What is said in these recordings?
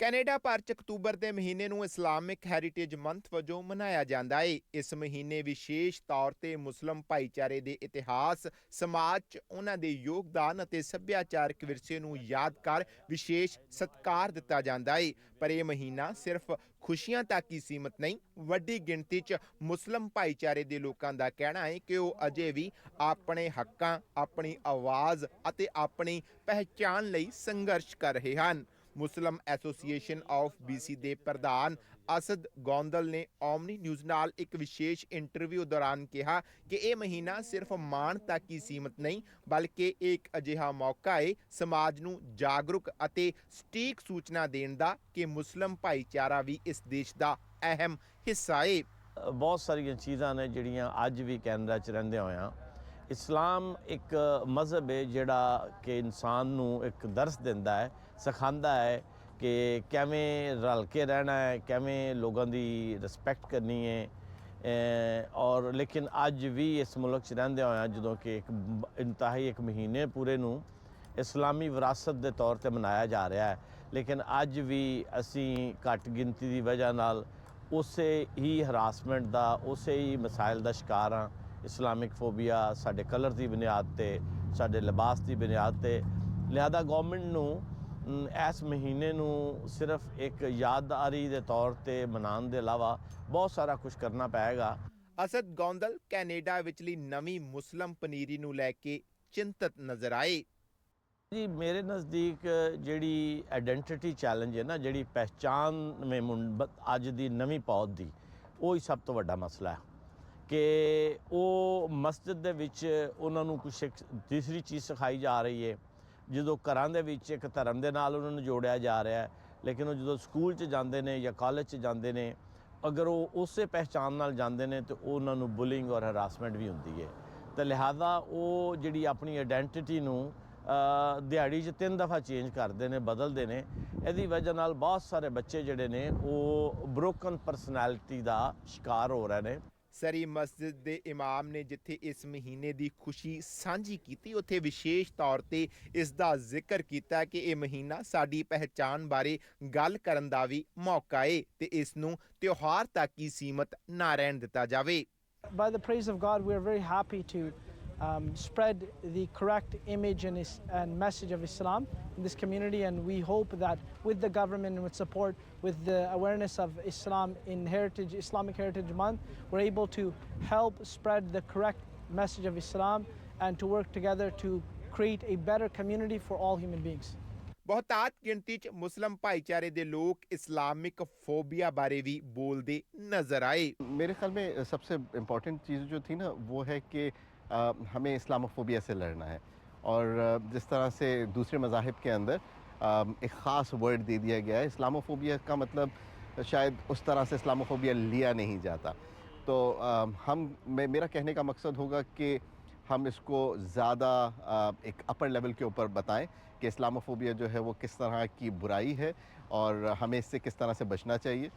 Canada ਭਰ ਚ October ਦੇ ਮਹੀਨੇ ਨੂੰ ਇਸਲਾਮਿਕ ਹੈਰੀਟੇਜ ਮੰਥ ਵਜੋਂ ਮਨਾਇਆ ਜਾਂਦਾ ਹੈ ਇਸ ਮਹੀਨੇ ਵਿਸ਼ੇਸ਼ ਤੌਰ ਤੇ ਮੁਸਲਮ ਭਾਈਚਾਰੇ ਦੇ ਇਤਿਹਾਸ, ਸਮਾਜ 'ਚ ਉਹਨਾਂ ਦੇ ਯੋਗਦਾਨ ਅਤੇ ਸੱਭਿਆਚਾਰਕ ਵਿਰਸੇ ਨੂੰ ਯਾਦ ਕਰ ਵਿਸ਼ੇਸ਼ ਸਤਿਕਾਰ ਦਿੱਤਾ ਜਾਂਦਾ ਹੈ ਪਰ ਇਹ ਮਹੀਨਾ ਸਿਰਫ ਖੁਸ਼ੀਆਂ ਤੱਕ ਹੀ ਸੀਮਤ ਨਹੀਂ, ਵੱਡੀ ਗਿਣਤੀ 'ਚ ਮੁਸਲਮ ਭਾਈਚਾਰੇ ਦੇ ਲੋਕਾਂ ਦਾ ਕਹਿਣਾ ਹੈ ਕਿ ਉਹ ਅਜੇ ਵੀ ਆਪਣੇ ਹੱਕਾਂ, ਆਪਣੀ ਆਵਾਜ਼ ਅਤੇ ਆਪਣੀ ਪਹਿਚਾਣ ਲਈ ਸੰਘਰਸ਼ ਕਰ ਰਹੇ ਹਨ। ਮੁਸਲਮ ਐਸੋਸੀਏਸ਼ਨ ਆਫ BC ਦੇ ਪ੍ਰਧਾਨ ਅਸਦ ਗੋਂਦਲ ਨੇ ਓਮਨੀ ਨਿਊਜ਼ ਨਾਲ ਇੱਕ ਵਿਸ਼ੇਸ਼ ਇੰਟਰਵਿਊ ਦੌਰਾਨ ਕਿਹਾ ਕਿ ਇਹ ਮਹੀਨਾ ਸਿਰਫ ਮਾਣ ਤੱਕ ਹੀ ਸੀਮਤ ਨਹੀਂ, ਬਲਕਿ ਇਹ ਇੱਕ ਅਜਿਹਾ ਮੌਕਾ ਹੈ ਸਮਾਜ ਨੂੰ ਜਾਗਰੂਕ ਅਤੇ ਸਟੀਕ ਸੂਚਨਾ ਦੇਣ ਦਾ ਕਿ ਮੁਸਲਮ ਭਾਈਚਾਰਾ ਵੀ ਇਸ ਦੇਸ਼ ਦਾ ਅਹਿਮ ਹਿੱਸਾ ਹੈ ਬਹੁਤ ਸਾਰੀਆਂ ਚੀਜ਼ਾਂ ਨੇ ਜਿਹੜੀਆਂ ਅੱਜ ਵੀ ਕੈਨੇਡਾ 'ਚ ਰਹਿੰਦੇ ਹੋਇਆਂ ਇਸਲਾਮ ਇੱਕ ਮਜ਼ਹਬ ਹੈ ਜਿਹੜਾ ਕਿ ਇਨਸਾਨ ਨੂੰ ਇੱਕ ਦਰਸ ਦਿੰਦਾ ਹੈ, ਸਿਖਾਉਂਦਾ ਹੈ ਕਿ ਕਿਵੇਂ ਰਲ ਕੇ ਰਹਿਣਾ ਹੈ, ਕਿਵੇਂ ਲੋਕਾਂ ਦੀ ਰਿਸਪੈਕਟ ਕਰਨੀ ਹੈ। ਔਰ ਲੇਕਿਨ ਅੱਜ ਵੀ ਇਸ ਮੁਲਕ 'ਚ ਰਹਿੰਦੇ ਹੋਇਆਂ ਜਦੋਂ ਕਿ ਇੱਕ ਬ- ਇੰਤਹਾਈ ਇੱਕ ਮਹੀਨੇ ਪੂਰੇ ਨੂੰ ਇਸਲਾਮੀ ਵਿਰਾਸਤ ਦੇ ਤੌਰ ਤੇ ਮਨਾਇਆ ਜਾ ਰਿਹਾ ਹੈ। ਲੇਕਿਨ ਅੱਜ ਵੀ ਅਸੀਂ ਘੱਟ ਗਿਣਤੀ ਦੀ ਵਜ੍ਹਾ ਨਾਲ ਉਸੇ ਹੀ ਹਰਾਸਮੈਂਟ ਦਾ, ਉਸੇ ਹੀ ਮਸਾਇਲ ਦਾ ਸ਼ਿਕਾਰ ਹਾਂ। ਇਸਲਾਮਿਕ ਫੋਬੀਆ ਸਾਡੇ ਕਲਰ ਦੀ ਬੁਨਿਆਦ ਤੇ ਸਾਡੇ ਲਿਬਾਸ ਦੀ ਬੁਨਿਆਦ ਤੇ। ਲਿਹਾਜ਼ਾ ਗਵਰਨਮੈਂਟ ਨੂੰ ਇਸ ਮਹੀਨੇ ਨੂੰ ਸਿਰਫ ਇੱਕ ਯਾਦਗਾਰੀ ਦੇ ਤੌਰ ਤੇ ਮਨਾਉਣ ਦੇ ਇਲਾਵਾ ਬਹੁਤ ਸਾਰਾ ਕੁਝ ਕਰਨਾ ਪਏਗਾ। ਅਸਦ ਗੋਂਦਲ ਕੈਨੇਡਾ ਵਿਚਲੀ ਨਵੀਂ ਮੁਸਲਮ ਪਨੀਰੀ ਨੂੰ ਲੈ ਕੇ ਚਿੰਤਤ ਨਜ਼ਰ ਆਏ। ਜੀ ਮੇਰੇ ਨਜ਼ਦੀਕ ਜਿਹੜੀ ਆਇਡੈਂਟੀਟੀ ਚੈਲੰਜ ਹੈ ਨਾ ਜਿਹੜੀ ਮੇ ਮੁੰ- ਅੱਜ ਦੀ ਨਵੀਂ ਪੌਦ ਦੀ ਉਹ ਹੀ ਸਭ ਤੋਂ ਵੱਡਾ ਮਸਲਾ ਹੈ। ਕਿ ਉਹ ਮਸਜਿਦ ਦੇ ਵਿੱਚ ਉਹਨਾਂ ਨੂੰ ਕੁਛ ਇੱਕ ਤੀਸਰੀ ਚੀਜ਼ ਸਿਖਾਈ ਜਾ ਰਹੀ ਹੈ। ਜਦੋਂ ਘਰਾਂ ਦੇ ਵਿੱਚ ਇੱਕ ਧਰਮ ਦੇ ਨਾਲ ਉਹਨਾਂ ਨੂੰ ਜੋੜਿਆ ਜਾ ਰਿਹਾ ਹੈ, ਲੇਕਿਨ ਉਹ ਜਦੋਂ ਸਕੂਲ 'ਚ ਜਾਂਦੇ ਨੇ ਜਾਂ ਕਾਲਜ 'ਚ ਜਾਂਦੇ ਨੇ, ਅਗਰ ਉਹ ਉਸੇ ਪਹਿਚਾਨ ਨਾਲ ਜਾਂਦੇ ਨੇ ਤੇ ਉਹਨਾਂ ਨੂੰ ਬੁਲਿੰਗ ਔਰ ਹਰਾਸਮੈਂਟ ਵੀ ਹੁੰਦੀ ਹੈ। ਤਾਂ ਲਿਹਾਜ਼ਾ ਉਹ ਜਿਹੜੀ ਆਪਣੀ ਆਇਡੈਂਟੀਟੀ ਨੂੰ ਦਿਹਾੜੀ 'ਚ ਤਿੰਨ ਦਫਾ ਚੇਂਜ ਕਰਦੇ ਨੇ, ਬਦਲਦੇ ਨੇ, ਇਹਦੀ ਵਜ੍ਹਾ ਨਾਲ ਬਹੁਤ ਸਾਰੇ ਬੱਚੇ ਜਿਹੜੇ ਨੇ ਉਹ ਬ੍ਰੋਕਨ ਪਰਸਨੈਲਿਟੀ ਦਾ ਸ਼ਿਕਾਰ ਹੋ ਰਹੇ ਨੇ। ਸਰੀ ਮਸਜਿਦ ਦੇ ਇਮਾਮ ਨੇ ਜਿੱਥੇ ਇਸ ਮਹੀਨੇ ਦੀ ਖੁਸ਼ੀ ਸਾਂਝੀ ਕੀਤੀ ਉੱਥੇ ਵਿਸ਼ੇਸ਼ ਤੌਰ ਤੇ ਇਸ ਦਾ ਜ਼ਿਕਰ ਕੀਤਾ ਕਿ ਇਹ ਮਹੀਨਾ ਸਾਡੀ ਪਹਿਚਾਨ ਬਾਰੇ ਗੱਲ ਕਰਨ ਦਾ ਵੀ ਮੌਕਾ ਹੈ ਤੇ ਇਸ ਨੂੰ ਤਿਉਹਾਰ ਤੱਕ ਹੀ ਸੀਮਤ ਨਾ ਰਹਿਣ ਦਿੱਤਾ ਜਾਵੇ। By the praise of God, we are very happy to um, spread the correct image and, is, and message of Islam in this community. And we hope that with the government and with support, with the awareness of Islam in Heritage, Islamic Heritage Month, we're able to help spread the correct message of Islam and to work together to create a better community for all human beings. ਬਹੁਤਾਤ ਗਿਣਤੀ 'ਚ ਮੁਸਲਮ ਭਾਈਚਾਰੇ ਦੇ ਲੋਕ Islamic phobia ਬਾਰੇ ਵੀ ਬੋਲਦੇ ਨਜ਼ਰ ਆਏ ਮੇਰੇ ਖਿਆਲ ਮੇ ਸਭ ਤੋਂ ਇੰਪੋਰਟੈਂਟ ਚੀਜ਼ ਜੋ ਥੀ ਨਾ ਉਹ ਹੈ ਕਿ हमें इस्लामोफोबिया से लड़ना है। और जिस तरह से दूसरे मजाहब के अंदर एक ख़ास वर्ड दे दिया गया है, इस्लामोफोबिया का मतलब शायद उस तरह से इस्लामोफोबिया लिया नहीं जाता। तो हम, मैं, मेरा कहने का मकसद होगा कि हम इसको ज़्यादा एक अपर लेवल के ऊपर बताएँ कि इस्लामोफोबिया जो है वो किस तरह की बुराई है और हमें इससे किस तरह से बचना चाहिए।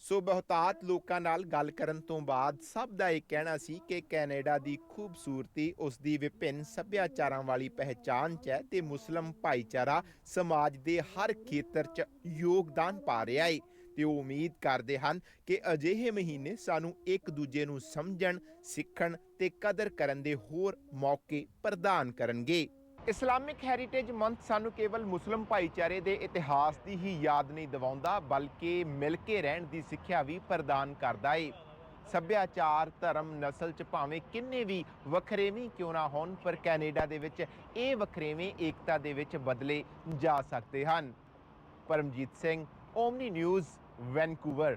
ਸੋ ਬਹੁਤਾਤ ਲੋਕਾਂ ਨਾਲ ਗੱਲ ਕਰਨ ਤੋਂ ਬਾਅਦ ਸਭ ਦਾ ਇਹ ਕਹਿਣਾ ਸੀ ਕਿ ਕੈਨੇਡਾ ਦੀ ਖੂਬਸੂਰਤੀ, ਉਸ ਦੀ ਵਿਭਿੰਨ ਸੱਭਿਆਚਾਰਾਂ ਵਾਲੀ ਪਹਿਚਾਨ 'ਚ ਹੈ ਤੇ ਮੁਸਲਮ ਭਾਈਚਾਰਾ ਸਮਾਜ ਦੇ ਹਰ ਖੇਤਰ 'ਚ ਯੋਗਦਾਨ ਪਾ ਰਿਹਾ ਹੈ ਤੇ ਉਹ ਉਮੀਦ ਕਰਦੇ ਹਨ ਕਿ ਅਜਿਹੇ ਮਹੀਨੇ ਸਾਨੂੰ ਇੱਕ ਦੂਜੇ ਨੂੰ ਸਮਝਣ, ਸਿੱਖਣ ਤੇ ਕਦਰ ਕਰਨ ਦੇ ਹੋਰ ਮੌਕੇ ਪ੍ਰਦਾਨ ਕਰਨਗੇ। ਇਸਲਾਮਿਕ ਹੈਰੀਟੇਜ ਮੰਥ ਸਾਨੂੰ ਕੇਵਲ ਮੁਸਲਮ ਭਾਈਚਾਰੇ ਦੇ ਇਤਿਹਾਸ ਦੀ ਹੀ ਯਾਦ ਨਹੀਂ ਦਿਵਾਉਂਦਾ, ਬਲਕਿ ਮਿਲ ਕੇ ਰਹਿਣ ਦੀ ਸਿੱਖਿਆ ਵੀ ਪ੍ਰਦਾਨ ਕਰਦਾ ਏ। ਸੱਭਿਆਚਾਰ, ਧਰਮ, ਨਸਲ ਚ ਭਾਵੇਂ ਕਿੰਨੇ ਵੀ ਵਖਰੇਵੇਂ ਕਿਉਂ ਨਾ ਹੋਣ, ਪਰ ਕੈਨੇਡਾ ਦੇ ਵਿੱਚ ਇਹ ਵਖਰੇਵੇਂ ਏਕਤਾ ਦੇ ਵਿੱਚ ਬਦਲੇ ਜਾ ਸਕਦੇ ਹਨ। Paramjit Singh, Omni news, Vancouver.